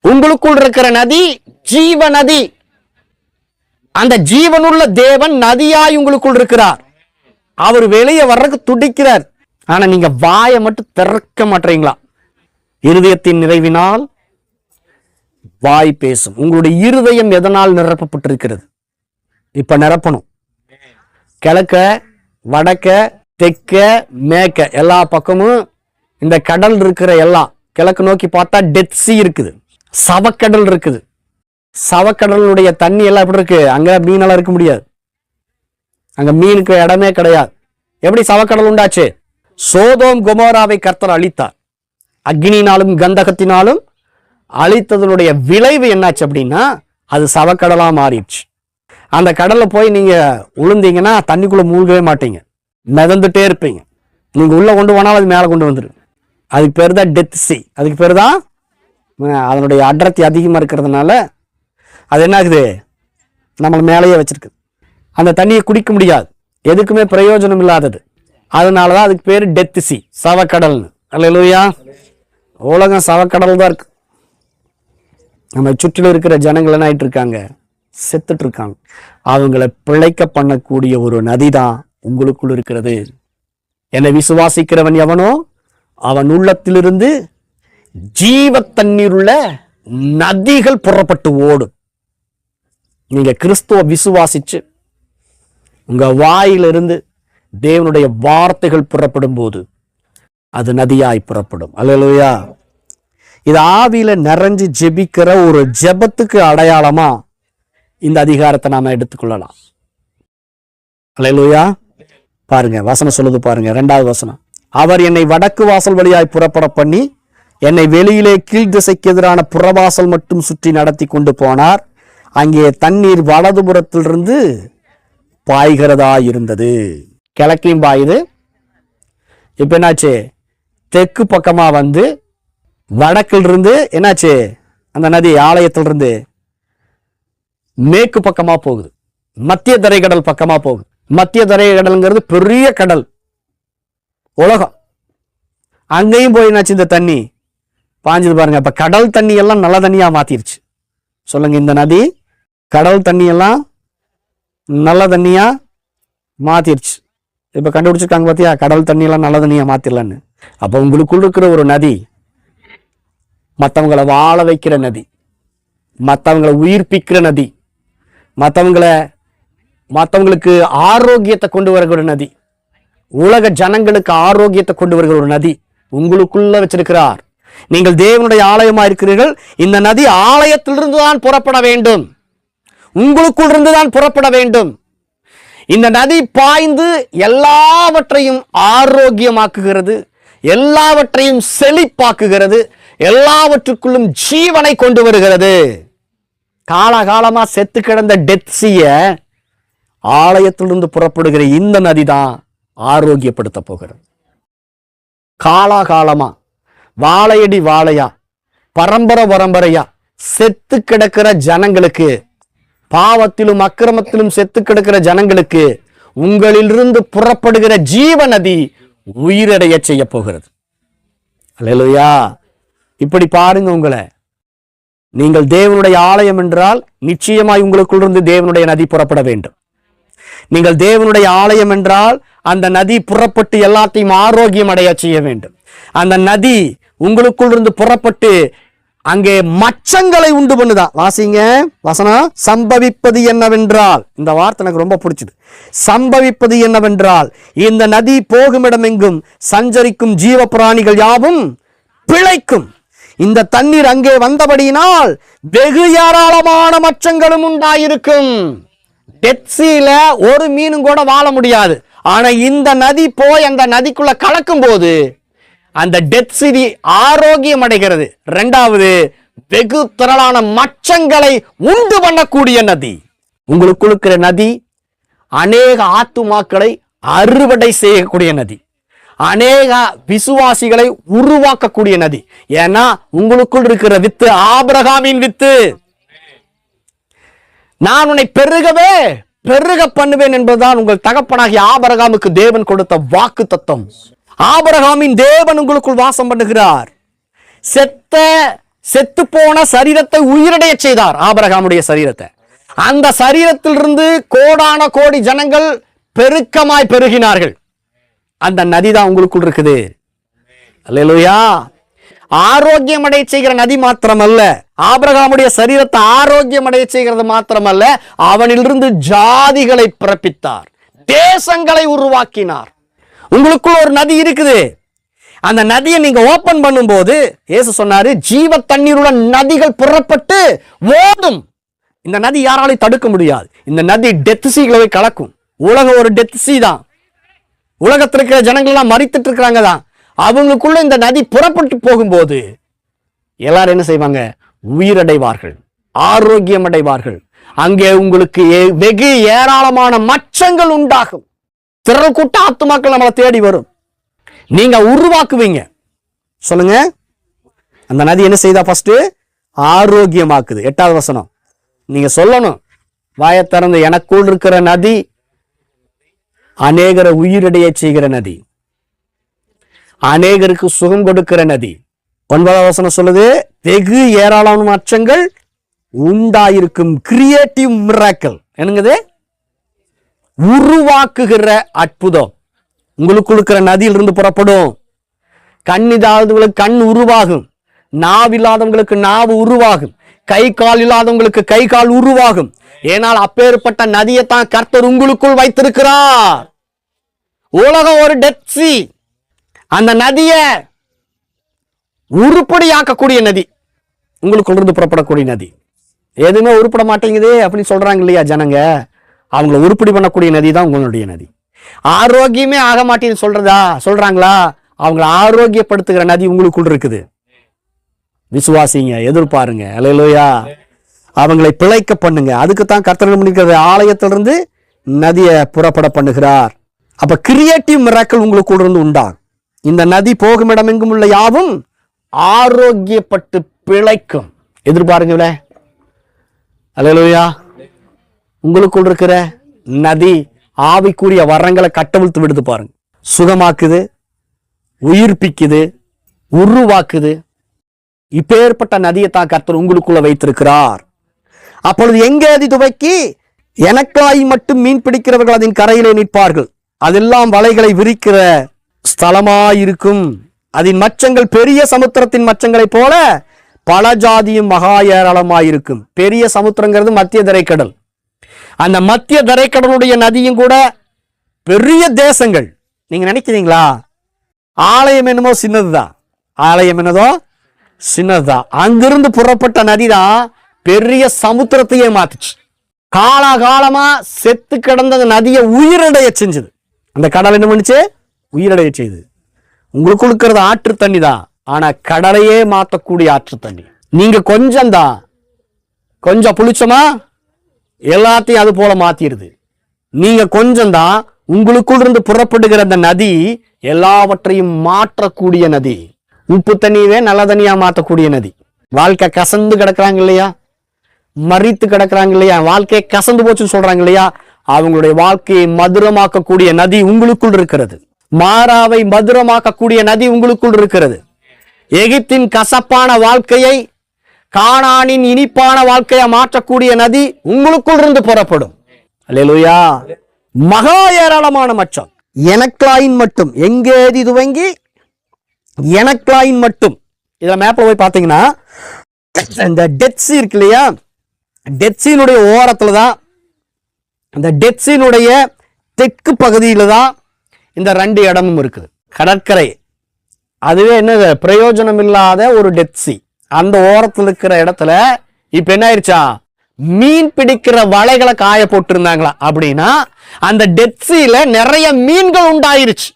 உங்களுக்குள் இருக்கிற நதி ஜீவ நதி. அந்த ஜீவனுள்ள தேவன் நதியாய் உங்களுக்குள் இருக்கிறார். அவர் வெளியே வர்றதுக்கு துடிக்கிறார். ஆனா நீங்க வாயை மட்டும் திறக்க மாட்டீங்களா? இருதயத்தின் நிறைவினால் வாய் பேசும். உங்களுடைய இருதயம் எதனால் நிரப்பப்பட்டிருக்கிறது? இப்ப நிரப்பணும். கிழக்க வடக்க தெற்க மேற்க எல்லா பக்கமும் இந்த கடல் இருக்கிற எல்லாம் கிழக்கு நோக்கி பார்த்தா டெத் சி இருக்குது. சவக்கடல் இருக்குது. சவக்கடலுடைய தண்ணி எல்லாம் எப்படி இருக்கு? அங்கே மீனெல்லாம் இருக்க முடியாது. அங்கே மீனுக்கு இடமே கிடையாது. எப்படி சவக்கடல் உண்டாச்சு? சோதோம் குமோராவை கர்த்தர் அழித்தார். அக்னினாலும் கந்தகத்தினாலும் அழித்ததனுடைய விளைவு என்னாச்சு அப்படின்னா அது சவக்கடலாக மாறிடுச்சு. அந்த கடலில் போய் நீங்கள் உளுந்தீங்கன்னா தண்ணிக்குள்ளே மூழ்கவே மாட்டீங்க. மிதந்துட்டே இருப்பீங்க. நீங்கள் உள்ளே கொண்டு போனாலும் அது மேலே கொண்டு வந்துடும் அதுக்கு பேர் தான் டெத் சி அதுக்கு பேர் தான் அதனுடைய அடர்த்தி அதிகமாக இருக்கிறதுனால அது என்ன ஆகுது? நம்மளை மேலேயே வச்சுருக்குது அந்த தண்ணியை குடிக்க முடியாது. எதுக்குமே பிரயோஜனம் இல்லாதது. அதனால தான் அதுக்கு பேர் டெத் சி சவக்கடல்னு. அல்லையா உலகம் சவக்கடல் தான் இருக்கு. நம்ம சுற்றிலும் இருக்கிற ஜனங்கள் என்ன ஆயிட்டு இருக்காங்க? செத்துட்டு இருக்காங்க. அவங்கள பிழைக்க பண்ணக்கூடிய ஒரு நதி தான் உங்களுக்குள் இருக்கிறது. என்னை விசுவாசிக்கிறவன் எவனோ? அவன் உள்ளத்திலிருந்து ஜீவ தண்ணீருள்ள நதிகள் புறப்பட்டு ஓடும். நீங்க கிறிஸ்துவ விசுவாசிச்சு உங்க வாயிலிருந்து தேவனுடைய வார்த்தைகள் புறப்படும் போது அது நதியாய் புறப்படும். அல்லையா இது ஆவியில நிறைஞ்சு ஜெபிக்கிற ஒரு ஜெபத்துக்கு அடையாளமா இந்த அதிகாரத்தை நாம எடுத்துக்கொள்ளலாம். அல்லேலூயா. பாருங்க வசனம் சொல்லுது பாருங்க ரெண்டாவது வசனம். அவர் என்னை வடக்கு வாசல் வழியாய் புறப்பட பண்ணி என்னை வெளியிலே கீழ் திசைக்கு எதிரான புறவாசல் மட்டும் சுற்றி நடத்தி கொண்டு போனார். அங்கே தண்ணீர் வலதுபுறத்திலிருந்து பாய்கிறதா இருந்தது. கிழக்கையும் பாயுது இப்ப என்னாச்சு? தெற்கு பக்கமா வந்து வடக்கில் இருந்து என்னாச்சு? அந்த நதி ஆலயத்திலிருந்து மேற்கு பக்கமா போகுது. மத்திய தரைக்கடல் பக்கமா போகுது. மத்திய தரைக்கடல்ங்கிறது பெரிய கடல். உலகம். அங்கேயும் போய் என்னாச்சு இந்த தண்ணி? பாஞ்சது பாருங்க. அப்போ கடல் தண்ணி எல்லாம் நல்ல தண்ணியாக மாத்திருச்சு. சொல்லுங்க இந்த நதி கடல் தண்ணியெல்லாம் நல்ல தண்ணியாக மாத்திருச்சு. இப்போ கண்டுபிடிச்சிருக்காங்க பார்த்தியா கடல் தண்ணியெல்லாம் நல்ல தண்ணியாக மாத்திரலான்னு. அப்போ உங்களுக்குள் இருக்கிற ஒரு நதி மற்றவங்களை வாழ வைக்கிற நதி மற்றவங்களை உயிர்ப்பிக்கிற நதி மற்றவங்களை மற்றவங்களுக்கு ஆரோக்கியத்தை கொண்டு வரக்கூடிய நதி உலக ஜனங்களுக்கு ஆரோக்கியத்தை கொண்டு வருகிற ஒரு நதி உங்களுக்குள்ள வச்சிருக்கிறார். நீங்கள் தேவனுடைய ஆலயமா இருக்கிறீர்கள். இந்த நதி ஆலயத்திலிருந்து தான் புறப்பட வேண்டும். உங்களுக்குள் இருந்து தான் புறப்பட வேண்டும். இந்த நதி பாய்ந்து எல்லாவற்றையும் ஆரோக்கியமாக்குகிறது. எல்லாவற்றையும் செழிப்பாக்குகிறது. எல்லாவற்றுக்குள்ளும் ஜீவனை கொண்டு வருகிறது. காலகாலமா செத்து கிடந்த டெத்ஸிய ஆலயத்திலிருந்து புறப்படுகிற இந்த நதி தான் ஆரோக்கியப்படுத்த போகிறது. காலாகாலமா வாழையடி வாழையா பரம்பரை பரம்பரையா செத்து கிடக்கிற ஜனங்களுக்கு பாவத்திலும் அக்கிரமத்திலும் செத்து கிடக்கிற ஜனங்களுக்கு உங்களிலிருந்து புறப்படுகிற ஜீவ நதி உயிரடைய செய்ய போகிறது. அல்லையா இப்படி பாருங்க உங்களை. நீங்கள் தேவனுடைய ஆலயம் என்றால் நிச்சயமாய் உங்களுக்குள்ளிருந்து தேவனுடைய நதி புறப்பட வேண்டும். நீங்கள் தேவனுடைய ஆலயம் என்றால் அந்த நதி புறப்பட்டு எல்லாத்தையும் ஆரோக்கியம் அடைய செய்ய வேண்டும். அந்த நதி உங்களுக்குள் இருந்து புறப்பட்டு அங்கே மச்சங்களை உண்டு பண்ணுதா? வாசிங்க. வசனம் சம்பவிப்பது என்னவென்றால் இந்த வார்த்தை எனக்கு ரொம்ப பிடிச்சது. சம்பவிப்பது என்னவென்றால் இந்த நதி போகும் இடமெங்கும் சஞ்சரிக்கும் ஜீவ பிராணிகள் யாவும் பிழைக்கும். இந்த தண்ணீர் அங்கே வந்தபடியினால் வெகு ஏராளமான மச்சங்களும் உண்டாயிருக்கும். டெட்சியில ஒரு மீனும் கூட வாழ முடியாது. ஆனா இந்த நதி போய் அந்த நதிக்குள்ள கலக்கும் போது அந்த டெத் சிதி ஆரோக்கியம் அடைகிறது. ரெண்டாவது வெகு திரளான மச்சங்களை உண்டு பண்ணக்கூடிய நதி. உங்களுக்கு இருக்கிற நதி அநேக ஆத்துமாக்களை அறுவடை செய்யக்கூடிய நதி. அநேக விசுவாசிகளை உருவாக்கக்கூடிய நதி. ஏன்னா உங்களுக்குள் இருக்கிற வித்து ஆபிரகாமின் வித்து. நான் உன்னை பெருகவே பெருக பண்ணுவேன் என்பதுதான் உங்கள் தகப்பனாகிய ஆபரகாமுக்கு தேவன் கொடுத்த வாக்கு தத்துவம் ஆபரகாமின் தேவன் உங்களுக்குள் வாசம் பண்ணுகிறார். செத்த செத்து போன சரீரத்தை உயிரடைய செய்தார் ஆபரகாமுடைய சரீரத்தை. அந்த சரீரத்திலிருந்து கோடான கோடி ஜனங்கள் பெருக்கமாய் பெருகினார்கள். அந்த நதி தான் உங்களுக்குள் இருக்குது. அல்லையா ஆரோக்கியம் அடைய செய்கிற நதி மாத்திரமல்ல. ஆபிரகாமுடைய சரீரத்தை ஆரோக்கியம் அடைய செய்கிறது மாத்திரமல்ல. அவனிலிருந்து ஜாதிகளை பிறப்பித்தார். தேசங்களை உருவாக்கினார். உங்களுக்குள்ள ஒரு நதி இருக்குது. அந்த நதியை நீங்க ஓபன் பண்ணும்போது இயேசு சொன்னாரு ஜீவ தண்ணீருடன் நதிகள் புறப்பட்டு ஓடும் இந்த நதி யாராலையும் தடுக்க முடியாது. இந்த நதி டெத் சீகளை கலக்கும். உலகம் ஒரு டெத் சீ தான். உலகத்தில் இருக்கிற ஜனங்கள் எல்லாம் மறித்துட்டு இருக்கிறாங்க தான். அவங்களுக்குள்ள இந்த நதி புறப்பட்டு போகும்போது எல்லாரும் என்ன செய்வாங்க? உயிரடைவார்கள் ஆரோக்கியம் அடைவார்கள் அங்கே உங்களுக்கு வெகு ஏராளமான மச்சங்கள் உண்டாகும். திரள் கூட்ட ஆத்துமாக்கள் நம்மளை தேடி வரும். நீங்க உருவாக்குவீங்க. சொல்லுங்க. அந்த நதி என்ன செய்தா ஃபர்ஸ்ட் ஆரோக்கியமாக்குது. எட்டாவது வசனம். நீங்க சொல்லணும். வாயை திறந்து எனக்குள் இருக்கிற நதி அநேகரை உயிரடைய செய்கிற நதி. அநேகருக்கு சுகம் கொடுக்கிற நதி. ஒன்பதாம் வசனம் சொல்லுது வெகு ஏராளமான மாற்றங்கள் உண்டாயிருக்கும் கிரியேட்டிவ் மிராக்கல் என்னங்குது? உருவாக்குகிற அற்புதம். உங்களுக்கு இருக்கிற நதியிலிருந்து புறப்படும். கண் இதாதவங்களுக்கு கண் உருவாகும். நாவு இல்லாதவங்களுக்கு நாவு உருவாகும். கை கால் இல்லாதவங்களுக்கு கை கால் உருவாகும். ஏனால் அப்பேற்பட்ட தான் கர்த்தர் உங்களுக்குள் வைத்திருக்கிறார். உலகம் ஒரு டெட் சி அந்த நதியை உருப்படியாக்கக்கூடிய நதி. உங்களுக்கு புறப்படக்கூடிய நதி. எதுவுமே உருப்பட மாட்டேங்குது அப்படின்னு சொல்றாங்க இல்லையா ஜனங்க? அவங்கள உருப்படி பண்ணக்கூடிய நதி தான் உங்களுடைய நதி. ஆரோக்கியமே ஆக மாட்டேன்னு சொல்றதா? சொல்றாங்களா? அவங்கள ஆரோக்கியப்படுத்துகிற நதி உங்களுக்குள் இருக்குது. விசுவாசிங்க எதிர்பாருங்க. அலையிலோயா அவங்களை பிழைக்க பண்ணுங்க. அதுக்கு தான் கர்த்தர் பண்ணிக்கிறது ஆலயத்திலிருந்து நதியை புறப்பட பண்ணுகிறார். அப்ப கிரியேட்டிவ் மிராக்கள் உங்களுக்குள் இருந்து உண்டாகும் இந்த நதி போகும் இடம் எங்கும் உள்ள யாவும் ஆரோக்கியப்பட்டு பிழைக்கும். எதிர்பாருங்களே அலையலோயா உங்களுக்குள் இருக்கிற நதி ஆவிக்குரிய வரங்களை கட்டவிழ்த்து விடுது பாருங்க. சுகமாக்குது உயிர்ப்பிக்குது உருவாக்குது. இப்பேற்பட்ட நதியை தான் கர்த்தர் உங்களுக்குள்ள வைத்திருக்கிறார். அப்பொழுது எங்கே அது துவக்கி? எனக்காய் மட்டும் மீன் பிடிக்கிறவர்கள் அதன் கரையிலே நிற்பார்கள். அதெல்லாம் வலைகளை விரிக்கிற ஸ்தலமாயிருக்கும். அதன் மச்சங்கள் பெரிய சமுத்திரத்தின் மச்சங்களைப் போல பல ஜாதியும் மகா ஏராளமாயிருக்கும். பெரிய சமுத்திரங்கிறது மத்திய தரைக்கடல். அந்த மத்திய தரைக்கடலுடைய நதியும் கூட பெரிய தேசங்கள். நீங்க நினைக்கிறீங்களா? ஆலயம் என்னமோ சின்னதுதான் ஆலயம் என்னதோ சின்னதுதான் அங்கிருந்து புறப்பட்ட நதிதான் பெரிய சமுத்திரத்தையே மாத்துச்சு. காலாகாலமா செத்து கிடந்த அந்த நதியை உயிரடைய செஞ்சது. அந்த கடல் என்ன பண்ணுச்சு? உயிரடைய செய்து. உங்களுக்கு இருக்கிறது ஆற்று தண்ணி தான் ஆனால் கடலையே மாற்றக்கூடிய ஆற்று தண்ணி. நீங்கள் கொஞ்சம் தான் கொஞ்சம் புளிச்சமா எல்லாத்தையும் அது போல மாற்றிடுது நீங்க கொஞ்சம் தான் உங்களுக்குள் இருந்து புறப்படுகிற அந்த நதி எல்லாவற்றையும் மாற்றக்கூடிய நதி. உப்பு தண்ணியவே நல்ல தண்ணியா மாற்றக்கூடிய நதி. வாழ்க்கை கசந்து கிடக்குறாங்க இல்லையா? மறித்து கிடக்குறாங்க இல்லையா? வாழ்க்கையை கசந்து போச்சுன்னு சொல்றாங்க இல்லையா? அவங்களுடைய வாழ்க்கையை மதுரமாக்கக்கூடிய நதி உங்களுக்குள் இருக்கிறது. மாறாவை மதுரமாக்கக்கூடிய நதி உங்களுக்குள் இருக்கிறது. எகிப்தின் கசப்பான வாழ்க்கையை காணானின் இனிப்பான வாழ்க்கையை மாற்றக்கூடிய நதி உங்களுக்குள் இருந்து புறப்படும். அல்லேலூயா. மகா ஏராளமான மச்சம். எனக்லாயின் மட்டும். எங்கேதி துவங்கி? எனக்லாயின் மட்டும். இதில் மேப்பில் போய் பார்த்தீங்கன்னா இந்த டெட்ஸி இருக்கு இல்லையா? டெட்ஸினுடைய ஓரத்தில் தான் அந்த டெட்ஸினுடைய தெற்கு பகுதியில் தான் இந்த ரெண்டு இடமும் இருக்குது. கடற்கரை. அதுவே என்னது பிரயோஜனம் இல்லாத ஒரு டெத்ஸி அந்த ஓரத்தில் இருக்கிற இடத்துல இப்போ என்ன ஆயிடுச்சா மீன் பிடிக்கிற வலைகளை காய போட்டிருந்தாங்களா? அப்படின்னா அந்த டெட்ஸில நிறைய மீன்கள் உண்டாயிருச்சு.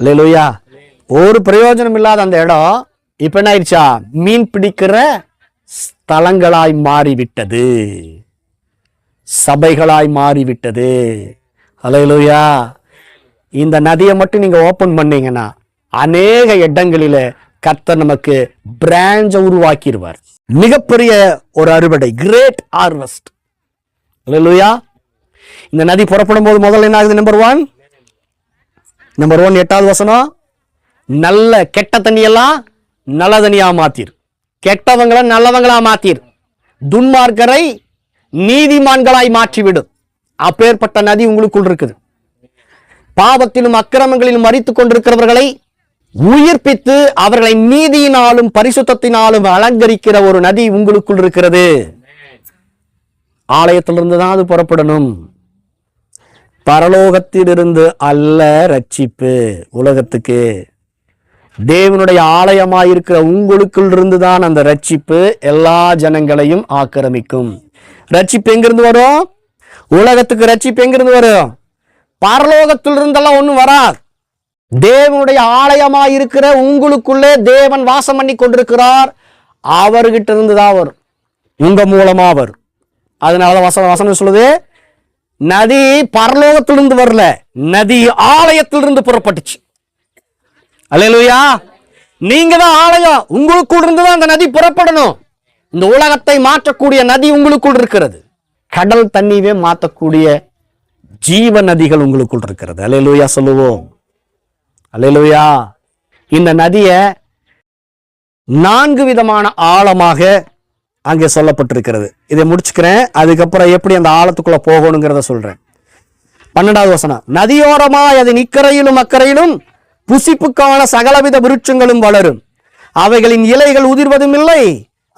இல்லையா ஒரு பிரயோஜனம் இல்லாத அந்த இடம் இப்ப என்ன ஆயிடுச்சா மீன் பிடிக்கிற ஸ்தலங்களாய் மாறிவிட்டது. சபைகளாய் மாறிவிட்டது. அலையலூயா இந்த நதியை மட்டும் நீங்கள் ஓப்பன் பண்ணீங்கன்னா அநேக இடங்களில கர்த்தர் நமக்கு பிராஞ்சை உருவாக்கிடுவார். மிகப்பெரிய ஒரு அறுவடை கிரேட் ஹார்வெஸ்ட் இல்லையா இந்த நதி புறப்படும் போது முதல்ல என்ன ஆகுது? நம்பர் ஒன் நம்பர் ஒன் எட்டாவது வசனம்? நல்ல கெட்ட தண்ணியெல்லாம் நல்ல தண்ணியாக மாத்திரு. கெட்டவங்களை நல்லவங்களா மாத்திரு. துன்மார்க்கரை நீதிமான்களாய் மாற்றிவிடும் அப்பேற்பட்ட நதி உங்களுக்குள் இருக்குது. பாவத்திலும் அக்கிரமங்களிலும் மறித்துக் கொண்டிருக்கிறவர்களை உயிர்ப்பித்து அவர்களை நீதியினாலும் பரிசுத்தத்தினாலும் அலங்கரிக்கிற ஒரு நதி உங்களுக்குள் இருக்கிறது. ஆலயத்திலிருந்து தான் அது புறப்படணும். பரலோகத்திலிருந்து அல்ல ரட்சிப்பு உலகத்துக்கு. தேவனுடைய ஆலயமாயிருக்கிற உங்களுக்குள் இருந்து தான் அந்த ரட்சிப்பு எல்லா ஜனங்களையும் ஆக்கிரமிக்கும். ரட்சிப்பு எங்கிருந்து வரும்? உலகத்துக்கு ரட்சிப்பு எங்கிருந்து வரும்? பரலோகத்திலிருந்தெல்லாம் ஒன்றும் வராது. தேவனுடைய ஆலயமாக இருக்கிற உங்களுக்குள்ளே தேவன் வாசம் பண்ணி கொண்டிருக்கிறார். அவர்கிட்ட இருந்து தான் வரும். உங்க மூலமாக வரும். அதனால வசனம் வசனம் சொல்லுது? நதி பரலோகத்திலிருந்து வரல. நதி ஆலயத்திலிருந்து புறப்பட்டுச்சு. அல்லேலூயா. நீங்க தான் ஆலயம். உங்களுக்குள் இருந்து தான் அந்த நதி புறப்படணும். இந்த உலகத்தை மாற்றக்கூடிய நதி உங்களுக்குள் இருக்கிறது. கடல் தண்ணியவே மாற்றக்கூடிய ஜீவ நதிகள் உங்களுக்குள் இருக்கிறது. அலையலூயா சொல்லுவோம். அலையலூயா இந்த நதியை நான்கு விதமான ஆழமாக அங்கே சொல்லப்பட்டிருக்கிறது. இதை முடிச்சுக்கிறேன். அதுக்கப்புறம் எப்படி அந்த ஆழத்துக்குள்ள போகணுங்கிறத சொல்றேன். பன்னெண்டாவது வசனம். நதியோரமாய் அது இக்கரையிலும் அக்கறையிலும் புசிப்புக்கான சகலவித விருட்சங்களும் வளரும். அவைகளின் இலைகள் உதிர்வதும் இல்லை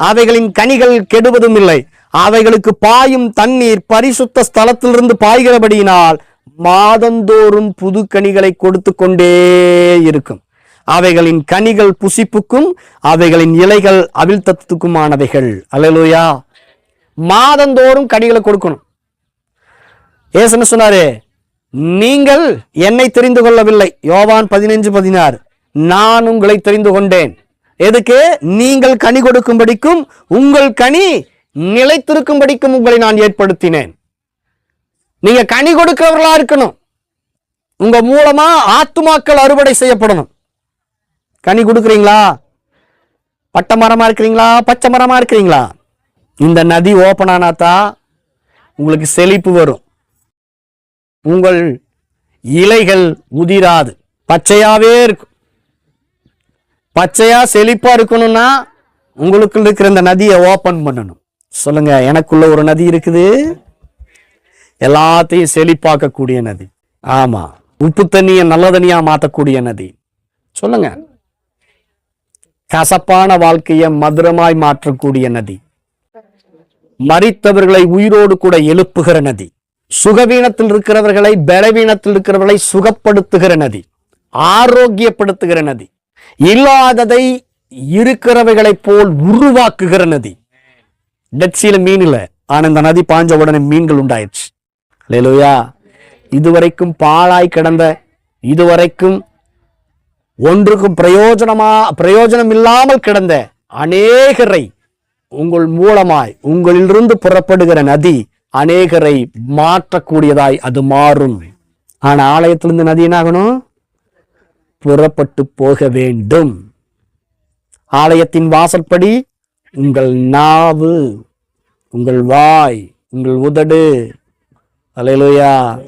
அவைகளின் கனிகள் கெடுவதும் இல்லை அவைகளுக்கு பாயும் தண்ணீர் பரிசுத்த ஸ்தலத்திலிருந்து பாய்கிறபடியினால் மாதந்தோறும் புது கனிகளை கொடுத்து கொண்டே இருக்கும். அவைகளின் கனிகள் புசிப்புக்கும் அவைகளின் இலைகள் அவிழ்த்தத்துக்குமானவைகள். அல்லலோயா. மாதந்தோறும் கனிகளை கொடுக்கணும். ஏசன சொன்னாரு? நீங்கள் என்னை தெரிந்து கொள்ளவில்லை. யோவான் பதினைஞ்சு பதினாறு. நான் உங்களை தெரிந்து கொண்டேன். எதுக்கு? நீங்கள் கனி கொடுக்கும்படிக்கும் உங்கள் கனி நிலைத்திருக்கும்படிக்கும் உங்களை நான் ஏற்படுத்தினேன். நீங்க கனி கொடுக்கிறவர்களா இருக்கணும். உங்க மூலமா ஆத்துமாக்கள் அறுவடை செய்யப்படணும். கனி கொடுக்குறீங்களா? பட்டை மரமா இருக்கிறீங்களா? பச்சை மரமா இருக்கிறீங்களா? இந்த நதி ஓப்பன் ஆனாத்தா உங்களுக்கு செழிப்பு வரும். உங்கள் இலைகள் உதிராது. பச்சையாவே இருக்கும். பச்சையா செழிப்பா இருக்கணும்னா உங்களுக்குள்ள இருக்கிற இந்த நதியை ஓபன் பண்ணணும். சொல்லுங்க எனக்குள்ள ஒரு நதி இருக்குது. எல்லாத்தையும் செழிப்பாக்கக்கூடிய நதி. ஆமா உப்பு தண்ணியை நல்ல தண்ணியா மாத்தக்கூடிய நதி. சொல்லுங்க. கசப்பான வாழ்க்கையை மதுரமாய் மாற்றக்கூடிய நதி. மறித்தவர்களை உயிரோடு கூட எழுப்புகிற நதி. சுகவீனத்தில் இருக்கிறவர்களை பலவீனத்தில் இருக்கிறவர்களை சுகப்படுத்துகிற நதி. ஆரோக்கியப்படுத்துகிற நதி. இல்லாததை இருக்கிறவைகளைப் போல் உருவாக்குகிற நதி. டெட்சியில மீன் இல்ல. ஆனா இந்த நதி பாஞ்ச உடனே மீன்கள் உண்டாயிடுச்சு லேலுயா இதுவரைக்கும் பாழாய் கிடந்த இதுவரைக்கும் ஒன்றுக்கும் பிரயோஜனமா பிரயோஜனம் இல்லாமல் கிடந்த அநேகரை உங்கள் மூலமாய் உங்களிலிருந்து புறப்படுகிற நதி அநேகரை மாற்றக்கூடியதாய் அது மாறும். ஆனா ஆலயத்திலிருந்து நதி என்ன ஆகணும் புறப்பட்டு போக வேண்டும். ஆலயத்தின் வாசற்படி உங்கள் நாவு உங்கள் வாய் உங்கள் உதடு. அலையிலோயா.